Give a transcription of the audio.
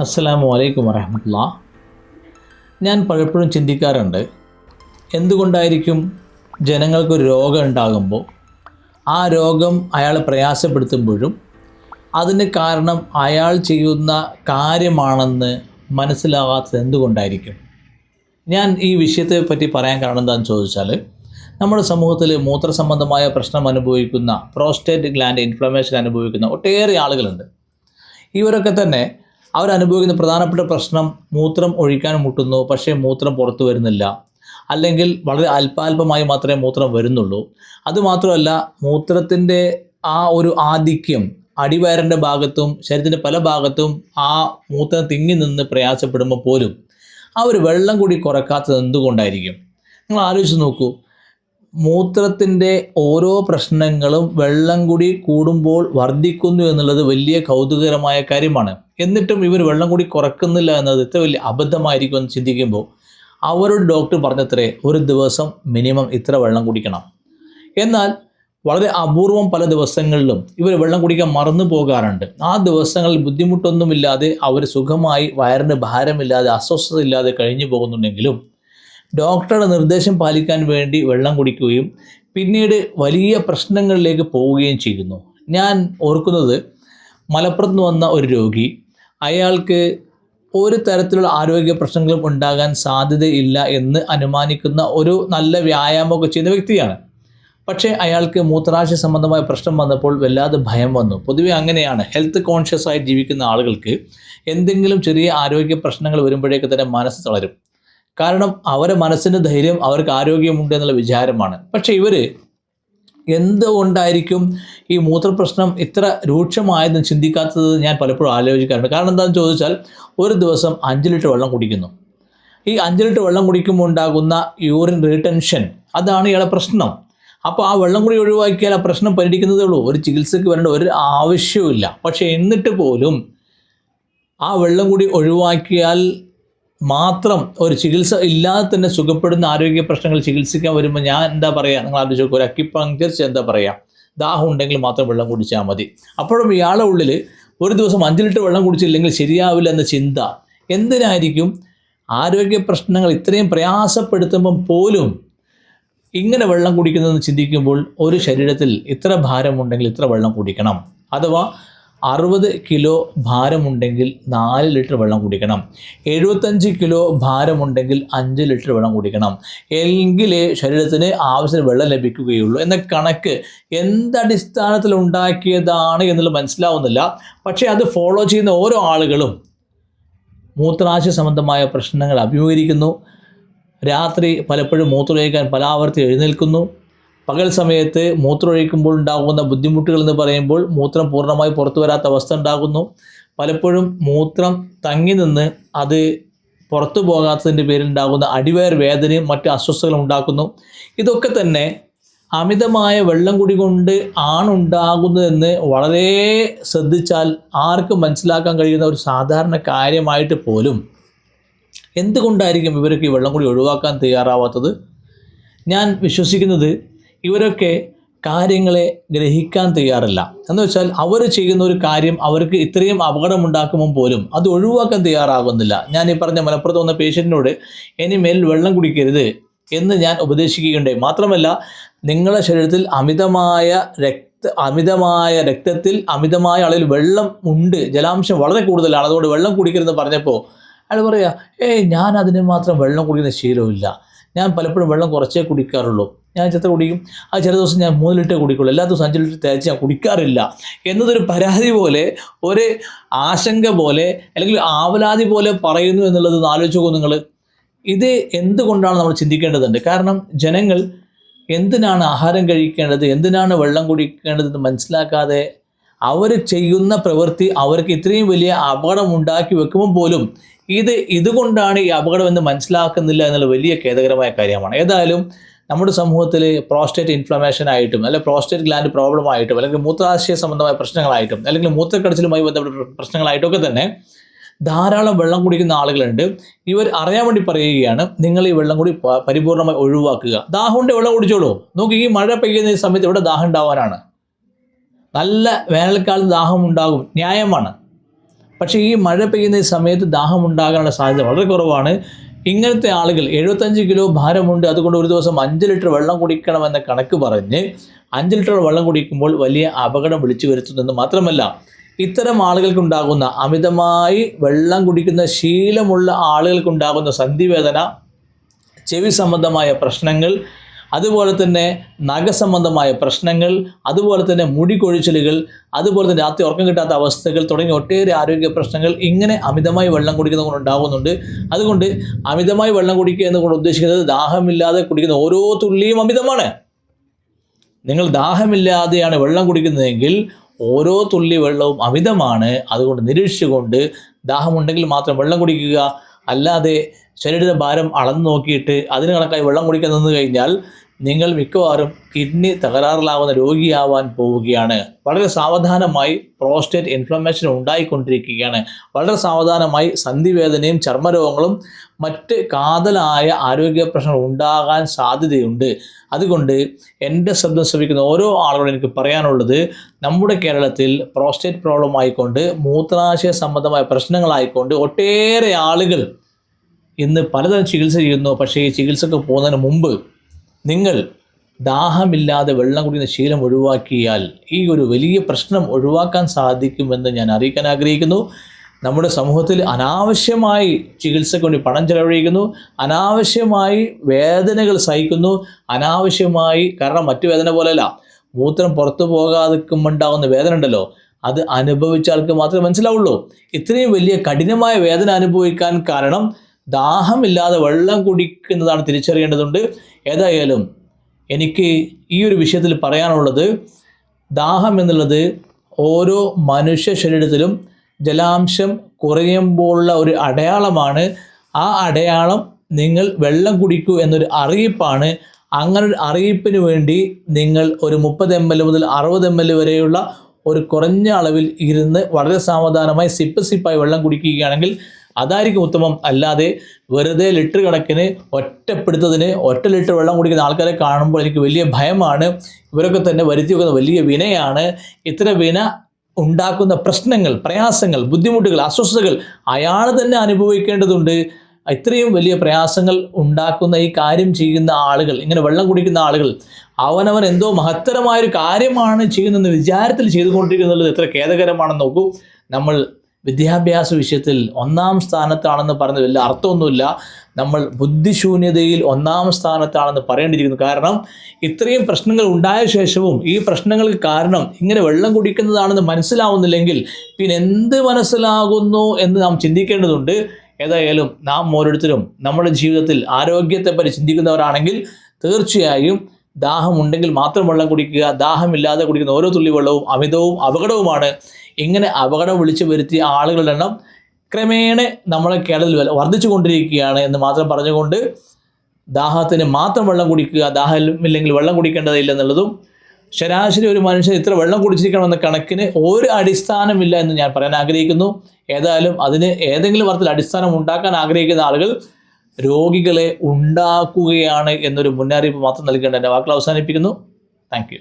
അസ്സലാമു അലൈക്കും വറഹമത്തുള്ള. ഞാൻ പലപ്പോഴും ചിന്തിക്കാറുണ്ട് എന്തുകൊണ്ടായിരിക്കും ജനങ്ങൾക്കൊരു രോഗം ഉണ്ടാകുമ്പോൾ ആ രോഗം അയാളെ പ്രയാസപ്പെടുത്തുമ്പോഴും അതിന് കാരണം അയാൾ ചെയ്യുന്ന കാര്യമാണെന്ന് മനസ്സിലാകാത്തത് എന്തുകൊണ്ടായിരിക്കും? ഞാൻ ഈ വിഷയത്തെ പറ്റി പറയാൻ കാരണം എന്താണെന്ന് ചോദിച്ചാൽ നമ്മുടെ സമൂഹത്തിൽ മൂത്രസംബന്ധമായ പ്രശ്നം അനുഭവിക്കുന്ന പ്രോസ്റ്റേറ്റ് ഗ്ലാൻഡ് ഇൻഫ്ലമേഷൻ അനുഭവിക്കുന്ന ഒട്ടേറെ ആളുകളുണ്ട്. ഇവരൊക്കെ തന്നെ അവരനുഭവിക്കുന്ന പ്രധാനപ്പെട്ട പ്രശ്നം മൂത്രം ഒഴിക്കാൻ മുട്ടുന്നു പക്ഷേ മൂത്രം പുറത്തു വരുന്നില്ല. അല്ലെങ്കിൽ വളരെ അല്പാൽപമായി മാത്രമേ മൂത്രം വരുന്നുള്ളൂ. അതുമാത്രമല്ല മൂത്രത്തിന്റെ ആ ഒരു ആധിക്യം അടിവയറിന്റെ ഭാഗത്തും ശരീരത്തിന്റെ പല ഭാഗത്തും ആ മൂത്രം തിങ്ങി നിന്ന് പ്രയാസപ്പെടുമ്പോൾ പോലും ആ ഒരു വെള്ളം കൂടി കുറക്കാത്തത് എന്തുകൊണ്ടായിരിക്കും? നിങ്ങൾ ആലോചിച്ച് നോക്കൂ. മൂത്രത്തിന്റെ ഓരോ പ്രശ്നങ്ങളും വെള്ളം കൂടി കൂടുമ്പോൾ വർദ്ധിക്കുന്നു എന്നുള്ളത് വലിയ കൗതുകകരമായ കാര്യമാണ്. എന്നിട്ടും ഇവർ വെള്ളം കൂടി കുറക്കുന്നില്ല എന്നത് ഇത്ര വലിയ അബദ്ധമായിരിക്കും എന്ന് ചിന്തിക്കുമ്പോൾ അവരുടെ ഡോക്ടർ പറഞ്ഞത്രേ ഒരു ദിവസം മിനിമം ഇത്ര വെള്ളം കുടിക്കണം. എന്നാൽ വളരെ അപൂർവം പല ദിവസങ്ങളിലും ഇവർ വെള്ളം കുടിക്കാൻ മറന്നു പോകാറുണ്ട്. ആ ദിവസങ്ങളിൽ ബുദ്ധിമുട്ടൊന്നുമില്ലാതെ അവർ സുഖമായി വയറിന് ഭാരമില്ലാതെ അസ്വസ്ഥത ഇല്ലാതെ കഴിഞ്ഞു പോകുന്നുണ്ടെങ്കിലും ഡോക്ടറുടെ നിർദ്ദേശം പാലിക്കാൻ വേണ്ടി വെള്ളം കുടിക്കുകയും പിന്നീട് വലിയ പ്രശ്നങ്ങളിലേക്ക് പോവുകയും ചെയ്യുന്നു. ഞാൻ ഓർക്കുന്നത് മലപ്പുറത്ത് നിന്ന് വന്ന ഒരു രോഗി. അയാൾക്ക് ഒരു തരത്തിലുള്ള ആരോഗ്യ പ്രശ്നങ്ങളും ഉണ്ടാകാൻ സാധ്യതയില്ല എന്ന് അനുമാനിക്കുന്ന ഒരു നല്ല വ്യായാമമൊക്കെ ചെയ്യുന്ന വ്യക്തിയാണ്. പക്ഷേ അയാൾക്ക് മൂത്രാശയ സംബന്ധമായ പ്രശ്നം വന്നപ്പോൾ വല്ലാതെ ഭയം വന്നു. പൊതുവെ അങ്ങനെയാണ്. ഹെൽത്ത് കോൺഷ്യസ് ആയി ജീവിക്കുന്ന ആളുകൾക്ക് എന്തെങ്കിലും ചെറിയ ആരോഗ്യ പ്രശ്നങ്ങൾ വരുമ്പോഴേക്ക് തന്നെ മനസ്സ് തളരും. കാരണം അവരെ മനസ്സിന് ധൈര്യം അവർക്ക് ആരോഗ്യമുണ്ട് എന്നുള്ള വിചാരമാണ്. പക്ഷേ ഇവർ എന്തുകൊണ്ടായിരിക്കും ഈ മൂത്രപ്രശ്നം ഇത്ര രൂക്ഷമായതെന്ന് ചിന്തിക്കാത്തത് ഞാൻ പലപ്പോഴും ആലോചിക്കാറുണ്ട്. കാരണം എന്താണെന്ന് ചോദിച്ചാൽ ഒരു ദിവസം അഞ്ച് ലിറ്റർ വെള്ളം കുടിക്കുന്നു. ഈ അഞ്ച് ലിറ്റർ വെള്ളം കുടിക്കുമ്പോൾ ഉണ്ടാകുന്ന യൂറിൻ റീടെൻഷൻ അതാണ് ഇയാളെ പ്രശ്നം. അപ്പോൾ ആ വെള്ളം കൂടി ഒഴിവാക്കിയാൽ ആ പ്രശ്നം പരിഹരിക്കുന്നതേ ഉള്ളൂ. ഒരു ചികിത്സയ്ക്ക് വരേണ്ട ഒരു ആവശ്യവുമില്ല. പക്ഷേ എന്നിട്ട് പോലും ആ വെള്ളം കൂടി ഒഴിവാക്കിയാൽ മാത്രം ഒരു ചികിത്സ ഇല്ലാതെ തന്നെ സുഖപ്പെടുന്ന ആരോഗ്യ പ്രശ്നങ്ങൾ ചികിത്സിക്കാൻ വരുമ്പോൾ ഞാൻ എന്താ പറയുക നിങ്ങൾ ആലോചിച്ച് നോക്കുക ഒരു അക്കിപ്പങ്ക്ചർ എന്താ പറയുക ദാഹം ഉണ്ടെങ്കിൽ മാത്രം വെള്ളം കുടിച്ചാൽ മതി. അപ്പോഴും ഇയാളെ ഉള്ളിൽ ഒരു ദിവസം അഞ്ച് ലിറ്റർ വെള്ളം കുടിച്ചില്ലെങ്കിൽ ശരിയാവില്ല എന്ന ചിന്ത. എന്തിനായിരിക്കും? ആരോഗ്യ പ്രശ്നങ്ങൾ ഇത്രയും പ്രയാസപ്പെടുത്തുമ്പം പോലും ഇങ്ങനെ വെള്ളം കുടിക്കുന്നതെന്ന് ചിന്തിക്കുമ്പോൾ ഒരു ശരീരത്തിൽ ഇത്ര ഭാരമുണ്ടെങ്കിൽ ഇത്ര വെള്ളം കുടിക്കണം. അഥവാ അറുപത് കിലോ ഭാരമുണ്ടെങ്കിൽ നാല് ലിറ്റർ വെള്ളം കുടിക്കണം. എഴുപത്തഞ്ച് കിലോ ഭാരമുണ്ടെങ്കിൽ അഞ്ച് ലിറ്റർ വെള്ളം കുടിക്കണം. എങ്കിലേ ശരീരത്തിന് ആവശ്യത്തിന് വെള്ളം ലഭിക്കുകയുള്ളൂ. എന്ന കണക്ക് എന്തടിസ്ഥാനത്തിൽ ഉണ്ടാക്കിയതാണ് എന്നുള്ളത് മനസ്സിലാവുന്നില്ല. പക്ഷേ അത് ഫോളോ ചെയ്യുന്ന ഓരോ ആളുകളും മൂത്രാശയ സംബന്ധമായ പ്രശ്നങ്ങൾ അഭിമുഖീകരിക്കുന്നു. രാത്രി പലപ്പോഴും മൂത്രമൊഴിക്കാൻ പലാവർത്തി എഴുന്നേൽക്കുന്നു. പകൽ സമയത്ത് മൂത്രമൊഴിക്കുമ്പോൾ ഉണ്ടാകുന്ന ബുദ്ധിമുട്ടുകൾ എന്ന് പറയുമ്പോൾ മൂത്രം പൂർണമായി പുറത്തു വരാത്ത അവസ്ഥ ഉണ്ടാകുന്നു. പലപ്പോഴും മൂത്രം തങ്ങി നിന്ന് അത് പുറത്തു പോകാത്തതിന്റെ പേരിൽ ഉണ്ടാകുന്ന അടിവയർ വേദനയും മറ്റ് അസ്വസ്ഥതകളും ഉണ്ടാക്കുന്നു. ഇതൊക്കെ തന്നെ അമിതമായ വെള്ളം കുടി കൊണ്ട് ആണുണ്ടാകുന്നതെന്ന് വളരെ ശ്രദ്ധിച്ചാൽ ആർക്കും മനസ്സിലാക്കാൻ കഴിയുന്ന ഒരു സാധാരണ കാര്യമായിട്ട് പോലും എന്തുകൊണ്ടായിരിക്കും ഇവർക്ക് ഈ വെള്ളം കുടി ഒഴിവാക്കാൻ തയ്യാറാവാത്തത്? ഞാൻ വിശ്വസിക്കുന്നത് ഇവരൊക്കെ കാര്യങ്ങളെ ഗ്രഹിക്കാൻ തയ്യാറല്ല. എന്ന് വെച്ചാൽ അവർ ചെയ്യുന്ന ഒരു കാര്യം അവർക്ക് ഇത്രയും അപകടമുണ്ടാക്കുമ്പോൾ പോലും അത് ഒഴിവാക്കാൻ തയ്യാറാകുന്നില്ല. ഞാൻ ഈ പറഞ്ഞ മലപ്പുറത്ത് വന്ന പേഷ്യന്റിനോട് ഇനി മേൽ വെള്ളം കുടിക്കരുത് എന്ന് ഞാൻ ഉപദേശിക്കുകയുണ്ടായി. മാത്രമല്ല നിങ്ങളുടെ ശരീരത്തിൽ അമിതമായ രക്ത അമിതമായ രക്തത്തിൽ അമിതമായ അളവിൽ വെള്ളം ഉണ്ട്. ജലാംശം വളരെ കൂടുതലാണ്. അതുകൊണ്ട് വെള്ളം കുടിക്കരുതെന്ന് പറഞ്ഞപ്പോൾ അയാൾ പറയുക ഏയ് ഞാൻ അതിന് മാത്രം വെള്ളം കുടിക്കുന്ന ശീലമില്ല ഞാൻ പലപ്പോഴും വെള്ളം കുറച്ചേ കുടിക്കാറുള്ളൂ. ഞാൻ ചെത്ത കുടിക്കും. ആ ചില ദിവസം ഞാൻ മൂന്ന് ലിറ്റർ കുടിക്കുള്ളൂ. എല്ലാ ദിവസവും അഞ്ച് ലിറ്റർ തേച്ച് ഞാൻ കുടിക്കാറില്ല. എന്നതൊരു പരാതി പോലെ ഒരു ആശങ്ക പോലെ അല്ലെങ്കിൽ ആവലാതി പോലെ പറയുന്നു എന്നുള്ളത് ആലോചിച്ചു നിങ്ങൾ ഇത് എന്തുകൊണ്ടാണ് നമ്മൾ ചിന്തിക്കേണ്ടതുണ്ട്? കാരണം ജനങ്ങൾ എന്തിനാണ് ആഹാരം കഴിക്കേണ്ടത്? എന്തിനാണ് വെള്ളം കുടിക്കേണ്ടതെന്ന് മനസ്സിലാക്കാതെ അവർ ചെയ്യുന്ന പ്രവൃത്തി അവർക്ക് ഇത്രയും വലിയ അപകടം ഉണ്ടാക്കി വെക്കുമ്പോൾ പോലും ഇത് ഇതുകൊണ്ടാണ് ഈ അപകടം എന്ന് മനസ്സിലാക്കുന്നില്ല എന്നുള്ള വലിയ ഖേദകരമായ കാര്യമാണ്. ഏതായാലും നമ്മുടെ സമൂഹത്തിൽ പ്രോസ്റ്റേറ്റ് ഇൻഫ്ലമേഷൻ ആയിട്ടും അല്ലെങ്കിൽ പ്രോസ്റ്റേറ്റ് ഗ്ലാൻഡ് പ്രോബ്ലം ആയിട്ടും അല്ലെങ്കിൽ മൂത്രാശയ സംബന്ധമായ പ്രശ്നങ്ങളായിട്ടും അല്ലെങ്കിൽ മൂത്രക്കടച്ചിലുമായി ബന്ധപ്പെട്ട പ്രശ്നങ്ങളായിട്ടൊക്കെ തന്നെ ധാരാളം വെള്ളം കുടിക്കുന്ന ആളുകളുണ്ട്. ഇവർ അറിയാൻ വേണ്ടി പറയുകയാണ് നിങ്ങൾ ഈ വെള്ളം കൂടി പരിപൂർണമായി ഒഴിവാക്കുക. ദാഹം കൊണ്ട് വെള്ളം കുടിച്ചോളൂ. നോക്കി ഈ മഴ പെയ്യുന്ന സമയത്ത് ഇവിടെ ദാഹം ഉണ്ടാവാനാണ്. നല്ല വേനൽക്കാലം ദാഹം ഉണ്ടാകും ന്യായമാണ്. പക്ഷേ ഈ മഴ പെയ്യുന്ന സമയത്ത് ദാഹം ഉണ്ടാകാനുള്ള സാധ്യത വളരെ കുറവാണ്. ഇങ്ങനത്തെ ആളുകൾ എഴുപത്തഞ്ച് കിലോ ഭാരമുണ്ട് അതുകൊണ്ട് ഒരു ദിവസം അഞ്ച് ലിറ്റർ വെള്ളം കുടിക്കണമെന്ന കണക്ക് പറഞ്ഞ് അഞ്ച് ലിറ്റർ വെള്ളം കുടിക്കുമ്പോൾ വലിയ അപകടം വിളിച്ചു വരുത്തുന്നെന്ന് മാത്രമല്ല ഇത്തരം ആളുകൾക്കുണ്ടാകുന്ന അമിതമായി വെള്ളം കുടിക്കുന്ന ശീലമുള്ള ആളുകൾക്കുണ്ടാകുന്ന സന്ധിവേദന ചെവി സംബന്ധമായ പ്രശ്നങ്ങൾ അതുപോലെ തന്നെ നഖസംബന്ധമായ പ്രശ്നങ്ങൾ അതുപോലെ തന്നെ മുടി കൊഴിച്ചിലുകൾ അതുപോലെ തന്നെ രാത്രി ഉറക്കം കിട്ടാത്ത അവസ്ഥകൾ തുടങ്ങിയ ഒട്ടേറെ ആരോഗ്യ പ്രശ്നങ്ങൾ ഇങ്ങനെ അമിതമായി വെള്ളം കുടിക്കുന്നത് കൊണ്ട് ഉണ്ടാകുന്നുണ്ട്. അതുകൊണ്ട് അമിതമായി വെള്ളം കുടിക്കുക എന്ന് കൊണ്ട് ഉദ്ദേശിക്കുന്നത് ദാഹമില്ലാതെ കുടിക്കുന്ന ഓരോ തുള്ളിയും അമിതമാണ്. നിങ്ങൾ ദാഹമില്ലാതെയാണ് വെള്ളം കുടിക്കുന്നതെങ്കിൽ ഓരോ തുള്ളി വെള്ളവും അമിതമാണ്. അതുകൊണ്ട് നിരീക്ഷിച്ചുകൊണ്ട് ദാഹമുണ്ടെങ്കിൽ മാത്രം വെള്ളം കുടിക്കുക അല്ലാതെ ശരീരഭാരം ഭാരം അളന്നു നോക്കിയിട്ട് അതിന് കണക്കായി വെള്ളം കുടിക്കാൻ നിന്ന് കഴിഞ്ഞാൽ നിങ്ങൾ മിക്കവാറും കിഡ്നി തകരാറിലാവുന്ന രോഗിയാവാൻ പോവുകയാണ്. വളരെ സാവധാനമായി പ്രോസ്റ്റേറ്റ് ഇൻഫ്ലമേഷൻ ഉണ്ടായിക്കൊണ്ടിരിക്കുകയാണ്. വളരെ സാവധാനമായി സന്ധിവേദനയും ചർമ്മരോഗങ്ങളും മറ്റ് കാതലായ ആരോഗ്യ പ്രശ്നങ്ങൾ ഉണ്ടാകാൻ സാധ്യതയുണ്ട്. അതുകൊണ്ട് എന്റെ ശബ്ദം ശ്രമിക്കുന്ന ഓരോ ആളുകളോടും എനിക്ക് പറയാനുള്ളത് നമ്മുടെ കേരളത്തിൽ പ്രോസ്റ്റേറ്റ് പ്രോബ്ലം ആയിക്കൊണ്ട് മൂത്രാശയ സംബന്ധമായ പ്രശ്നങ്ങളായിക്കൊണ്ട് ഒട്ടേറെ ആളുകൾ ഇന്ന് പലതരം ചികിത്സ ചെയ്യുന്നു. പക്ഷേ ഈ ചികിത്സക്ക് പോകുന്നതിന് മുമ്പ് നിങ്ങൾ ദാഹമില്ലാതെ വെള്ളം കുടിക്കുന്ന ശീലം ഒഴിവാക്കിയാൽ ഈ ഒരു വലിയ പ്രശ്നം ഒഴിവാക്കാൻ സാധിക്കുമെന്ന് ഞാൻ അറിയിക്കാൻ ആഗ്രഹിക്കുന്നു. നമ്മുടെ സമൂഹത്തിൽ അനാവശ്യമായി ചികിത്സയ്ക്ക് വേണ്ടി പണം ചെലവഴിക്കുന്നു. അനാവശ്യമായി വേദനകൾ സഹിക്കുന്നു. അനാവശ്യമായി കാരണം മറ്റു വേദന പോലെയല്ല. മൂത്രം പുറത്തു പോകാതിക്കുമ്പോണ്ടാവുന്ന വേദന ഉണ്ടല്ലോ. അത് അനുഭവിച്ച ആൾക്ക് മാത്രമേ മനസ്സിലാവുള്ളൂ. ഇത്രയും വലിയ കഠിനമായ വേദന അനുഭവിക്കാൻ കാരണം ദാഹമില്ലാതെ വെള്ളം കുടിക്കുന്നതാണ് തിരിച്ചറിയേണ്ടതുണ്ട്. ഏതായാലും എനിക്ക് ഈ ഒരു വിഷയത്തിൽ പറയാനുള്ളത് ദാഹം എന്നുള്ളത് ഓരോ മനുഷ്യ ശരീരത്തിലും ജലാംശം കുറയുമ്പോഴുള്ള ഒരു അടയാളമാണ്. ആ അടയാളം നിങ്ങൾ വെള്ളം കുടിക്കൂ എന്നൊരു അറിയിപ്പാണ്. അങ്ങനെ ഒരു അറിയിപ്പിന് വേണ്ടി നിങ്ങൾ ഒരു മുപ്പത് എം എൽ മുതൽ അറുപത് എം എൽ വരെയുള്ള ഒരു കുറഞ്ഞ അളവിൽ ഇരുന്ന് വളരെ സാവധാനമായി സിപ്പ് സിപ്പായി വെള്ളം കുടിക്കുകയാണെങ്കിൽ അതായിരിക്കും ഉത്തമം. അല്ലാതെ വെറുതെ ലിറ്റർ കണക്കിന് ഒറ്റപ്പെടുത്തതിന് ഒറ്റ ലിറ്റർ വെള്ളം കുടിക്കുന്ന ആൾക്കാരെ കാണുമ്പോൾ എനിക്ക് വലിയ ഭയമാണ്. ഇവരൊക്കെ തന്നെ വരുത്തി വെക്കുന്ന വലിയ വിനയാണ്. ഇത്ര വിന ഉണ്ടാക്കുന്ന പ്രശ്നങ്ങൾ പ്രയാസങ്ങൾ ബുദ്ധിമുട്ടുകൾ അസ്വസ്ഥതകൾ അയാൾ തന്നെ അനുഭവിക്കേണ്ടതുണ്ട്. ഇത്രയും വലിയ പ്രയാസങ്ങൾ ഉണ്ടാക്കുന്ന ഈ കാര്യം ചെയ്യുന്ന ആളുകൾ ഇങ്ങനെ വെള്ളം കുടിക്കുന്ന ആളുകൾ അവനവൻ എന്തോ മഹത്തരമായൊരു കാര്യമാണ് ചെയ്യുന്നതെന്ന് വിചാരത്തിൽ ചെയ്തുകൊണ്ടിരിക്കുന്നത് എത്ര ഖേദകരമാണെന്ന് നോക്കൂ. നമ്മൾ വിദ്യാഭ്യാസ വിഷയത്തിൽ ഒന്നാം സ്ഥാനത്താണെന്ന് പറഞ്ഞത് വലിയ അർത്ഥമൊന്നുമില്ല. നമ്മൾ ബുദ്ധിശൂന്യതയിൽ ഒന്നാം സ്ഥാനത്താണെന്ന് പറയേണ്ടിയിരിക്കുന്നു. കാരണം ഇത്രയും പ്രശ്നങ്ങൾ ഉണ്ടായ ശേഷവും ഈ പ്രശ്നങ്ങൾക്ക് കാരണം ഇങ്ങനെ വെള്ളം കുടിക്കുന്നതാണെന്ന് മനസ്സിലാവുന്നില്ലെങ്കിൽ പിന്നെ എന്ത് മനസ്സിലാകുന്നു എന്ന് നാം ചിന്തിക്കേണ്ടതുണ്ട്. ഏതായാലും നാം ഓരോരുത്തരും നമ്മുടെ ജീവിതത്തിൽ ആരോഗ്യത്തെപ്പറ്റി ചിന്തിക്കുന്നവരാണെങ്കിൽ തീർച്ചയായും ദാഹമുണ്ടെങ്കിൽ മാത്രം വെള്ളം കുടിക്കുക. ദാഹമില്ലാതെ കുടിക്കുന്ന ഓരോ തുള്ളി വെള്ളവും അമിതവും അപകടവുമാണ്. ഇങ്ങനെ അപകടം വിളിച്ചു വരുത്തിയ ആളുകളുടെ എണ്ണം ക്രമേണ നമ്മളെ കേരളത്തിൽ വർദ്ധിച്ചു കൊണ്ടിരിക്കുകയാണ് എന്ന് മാത്രം പറഞ്ഞുകൊണ്ട് ദാഹത്തിന് മാത്രം വെള്ളം കുടിക്കുക ദാഹമില്ലെങ്കിൽ വെള്ളം കുടിക്കേണ്ടതില്ല എന്നുള്ളതും ശരാശരി ഒരു മനുഷ്യൻ ഇത്ര വെള്ളം കുടിച്ചിരിക്കണമെന്ന കണക്കിന് ഒരു അടിസ്ഥാനമില്ല എന്ന് ഞാൻ പറയാൻ ആഗ്രഹിക്കുന്നു. ഏതായാലും അതിന് ഏതെങ്കിലും തരത്തിൽ അടിസ്ഥാനം ഉണ്ടാക്കാൻ ആഗ്രഹിക്കുന്ന ആളുകൾ രോഗികളെ ഉണ്ടാക്കുകയാണ് എന്നൊരു മുന്നറിയിപ്പ് മാത്രം നൽകേണ്ട എന്റെ വാക്കുകൾ അവസാനിപ്പിക്കുന്നു. താങ്ക്